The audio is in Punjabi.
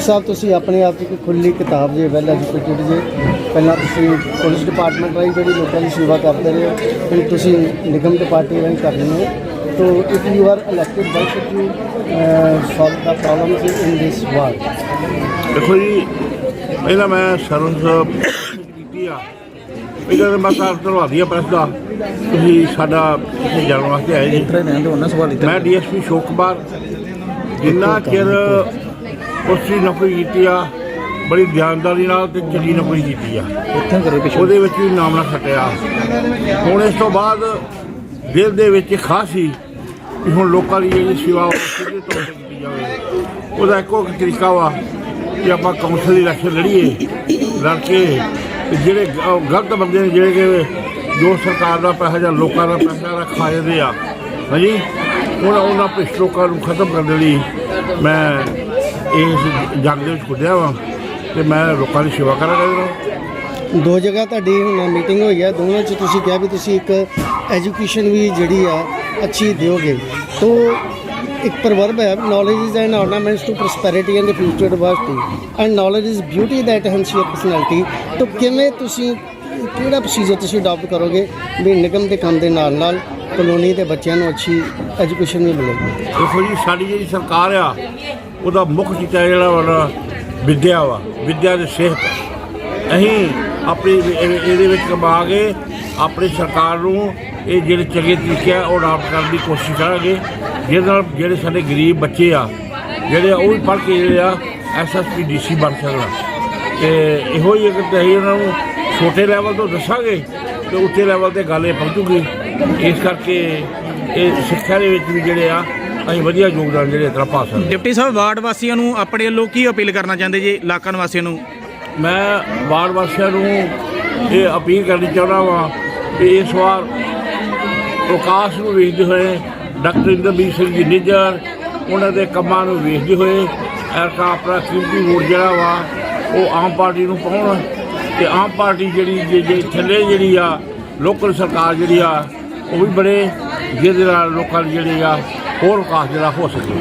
ਸਾਹਿਬ ਤੁਸੀਂ ਆਪਣੇ ਆਪ 'ਚ ਇੱਕ ਖੁੱਲੀ ਕਿਤਾਬ ਜੇ ਵੈਲ ਐਜੂਕੇਟਡ ਜੇ ਪਹਿਲਾਂ ਤੁਸੀਂ ਪੁਲਿਸ ਡਿਪਾਰਟਮੈਂਟ ਰਾਹੀਂ ਜਿਹੜੀ ਲੋਕਾਂ ਦੀ ਸੇਵਾ ਕਰਦੇ ਰਹੇ ਹੋ ਫਿਰ ਤੁਸੀਂ ਨਿਗਮ ਦੀ ਪਾਰਟੀ ਰਾਹੀਂ ਕਰ ਰਹੇ ਹੋ। ਤੋ if you are elected why should you solve the problems in this world ਦੇਖੋ ਜੀ ਪਹਿਲਾਂ ਮੈਂ ਸਰਵਿਸ ਕੀਤੀ ਆ। ਪਹਿਲਾਂ ਤਾਂ ਮੈਂ ਤਾਂ ਧੰਨਵਾਦੀ ਆ ਪ੍ਰੈਸ ਦਾ। ਤੁਸੀਂ ਸਾਡਾ ਇੱਥੇ ਜਾਣ ਵਾਸਤੇ ਆਏ ਜੀ। ਮੈਂ ਡੀਐਸਪੀ ਸ਼ੋਕ ਕੁਮਾਰ। ਜਿੰਨਾ ਚਿਰ ਉਸ ਦੀ ਨੌਕਰੀ ਕੀਤੀ ਆ ਬੜੀ ਧਿਆਨਦਾਰੀ ਨਾਲ ਤੇ ਚੰਗੀ ਨੌਕਰੀ ਕੀਤੀ ਆ। ਉਹਦੇ ਵਿੱਚ ਵੀ ਨਾਮ ਨਾ ਖਟਿਆ ਹੁਣ ਇਸ ਤੋਂ ਬਾਅਦ ਦਿਲ ਦੇ ਵਿੱਚ ਖਾਸ ਸੀ ਕਿ ਹੁਣ ਲੋਕਾਂ ਦੀ ਜਿਹੜੀ ਸੇਵਾ ਉਹ ਸਿੱਧੇ ਤੌਰ ਤੇ ਕੀਤੀ ਜਾਵੇ। ਉਹਦਾ ਇੱਕੋ ਇੱਕ ਤਰੀਕਾ ਵਾ ਕਿ ਆਪਾਂ ਕੌਂਸਲ ਦੀ ਇਲੈਕਸ਼ਨ ਲੜੀਏ ਲੜ ਕੇ ਤੇ ਜਿਹੜੇ ਗਲਤ ਬੰਦੇ ਨੇ ਜਿਹੜੇ ਕਿ ਜੋ ਸਰਕਾਰ ਦਾ ਪੈਸਾ ਜਾਂ ਲੋਕਾਂ ਦਾ ਪੈਸਾ ਰੱਖਾ ਜਾਂਦੇ ਆ। ਹਾਂਜੀ? ਉਹਨਾਂ ਉਹਨਾਂ ਭ੍ਰਿਸ਼ਟ ਲੋਕਾਂ ਨੂੰ ਖਤਮ ਕਰਨ ਲਈ ਮੈਂ ਇਸ ਜੰਗ ਦੇ ਵਿੱਚ ਕੁੱਦਿਆ ਵਾਂ ਤੇ ਮੈਂ ਲੋਕਾਂ ਦੀ ਸੇਵਾ ਕਰਾਂਗਾ ਇਹਦੇ ਦੋ ਜਗ੍ਹਾ ਤੁਹਾਡੀ ਹੁਣ ਮੀਟਿੰਗ ਹੋਈ ਹੈ ਦੋਵਾਂ 'ਚ ਤੁਸੀਂ ਕਿਹਾ ਵੀ ਤੁਸੀਂ ਇੱਕ ਐਜੂਕੇਸ਼ਨ ਵੀ ਜਿਹੜੀ ਆ, ਅੱਛੀ ਦਿਓਗੇ। ਤੋ ਇੱਕ ਪ੍ਰਵਰਬ ਹੈ knowledge is an ornaments to prosperity and the future diversity and knowledge is beauty that enhance your personality ਤੋ ਕਿਵੇਂ ਤੁਸੀਂ ਕਿਹੜਾ ਪ੍ਰੋਸੀਜਰ ਤੁਸੀਂ ਅਡਾਪਟ ਕਰੋਗੇ? ਵੀ ਨਿਗਮ ਦੇ ਕੰਮ ਦੇ ਨਾਲ ਨਾਲ ਕਲੋਨੀ ਦੇ ਬੱਚਿਆਂ ਨੂੰ ਅੱਛੀ ਐਜੂਕੇਸ਼ਨ ਵੀ ਮਿਲੇਗੀ ਦੇਖੋ ਜੀ, ਸਾਡੀ ਜਿਹੜੀ ਸਰਕਾਰ ਆ, ਉਹਦਾ ਮੁੱਖ ਟੀਚਾ ਜਿਹੜਾ ਵਾ, ਵਿਦਿਆ ਵਾ, ਵਿਦਿਆ ਦੇ ਸਿਹਤ। ਅਸੀਂ ਆਪਣੀ ਇਹਦੇ ਵਿੱਚ ਕਮਾ ਕੇ ਆਪਣੀ ਸਰਕਾਰ ਨੂੰ ਇਹ ਜਿਹੜੇ ਚੰਗੇ ਤਰੀਕੇ ਆ, ਉਹ ਅਡਾਪਟ ਕਰਨ ਦੀ ਕੋਸ਼ਿਸ਼ ਕਰਾਂਗੇ। ਜਿਹਦੇ ਨਾਲ ਜਿਹੜੇ ਸਾਡੇ ਗਰੀਬ ਬੱਚੇ ਆ, ਜਿਹੜੇ ਆ, ਉਹ ਵੀ ਪੜ੍ਹ ਕੇ ਜਿਹੜੇ ਆ ਐਸਐਸਪੀ ਡੀਸੀ ਬਣ ਸਕਣ। ਤੇ ਇਹੋ ਹੀ ਇੱਕ ਤੇ ਉਹਨਾਂ ਨੂੰ ਛੋਟੇ ਲੈਵਲ ਤੋਂ ਦੱਸਾਂਗੇ ਤੇ ਉੱਚੇ ਲੈਵਲ ਤੇ ਗੱਲ ਇਹ ਪਹੁੰਚੂਗੀ। ਇਸ ਕਰਕੇ ਇਹ ਸਿੱਖਿਆ ਦੇ ਵਿੱਚ ਵੀ ਜਿਹੜੇ ਆ ਅਸੀਂ ਵਧੀਆ ਯੋਗਦਾਨ ਜਿਹੜੇ ਤਰ੍ਹਾਂ ਪਾ ਸਕਦੇ। ਡਿਪਟੀ ਸਾਹਿਬ ਵਾਰਡ ਵਾਸੀਆਂ ਨੂੰ ਆਪਣੇ ਵੱਲੋਂ ਕੀ ਅਪੀਲ ਕਰਨਾ ਚਾਹੁੰਦੇ ਜੀ ਇਲਾਕਾ ਨਿਵਾਸੀਆਂ ਨੂੰ? ਮੈਂ ਵਾਰਡ ਵਾਸੀਆਂ ਨੂੰ ਇਹ ਅਪੀਲ ਕਰਨੀ ਚਾਹੁੰਦਾ ਵਾਂ ਕਿ ਇਸ ਵਾਰ ਪ੍ਰਕਾਸ਼ ਨੂੰ ਵੇਖਦੇ ਹੋਏ ਡਾਕਟਰ ਇੰਦਰਬੀਰ ਸਿੰਘ ਜੀ ਨਿੱਜਰ ਉਹਨਾਂ ਦੇ ਕੰਮਾਂ ਨੂੰ ਵੇਖਦੇ ਹੋਏ ਐਰਕਾ ਆਪਣਾ ਕੀਮਤੀ ਵੋਟ ਜਿਹੜਾ ਵਾ ਉਹ ਆਮ ਪਾਰਟੀ ਨੂੰ ਪਾਉਣ। ਤੇ ਆਮ ਪਾਰਟੀ ਜਿਹੜੀ ਜੇ- ਜੇ ਥੱਲੇ ਜਿਹੜੀ ਆ, ਲੋਕਲ ਸਰਕਾਰ ਜਿਹੜੀ ਆ, ਉਹ ਵੀ ਬੜੇ ਜਿਹਦੇ ਨਾਲ ਲੋਕਾਂ ਦੀ ਜਿਹੜੀ ਆ ਹੋਰ ਵਿਕਾਸ ਜਿਹੜਾ ਹੋ ਸਕੇ।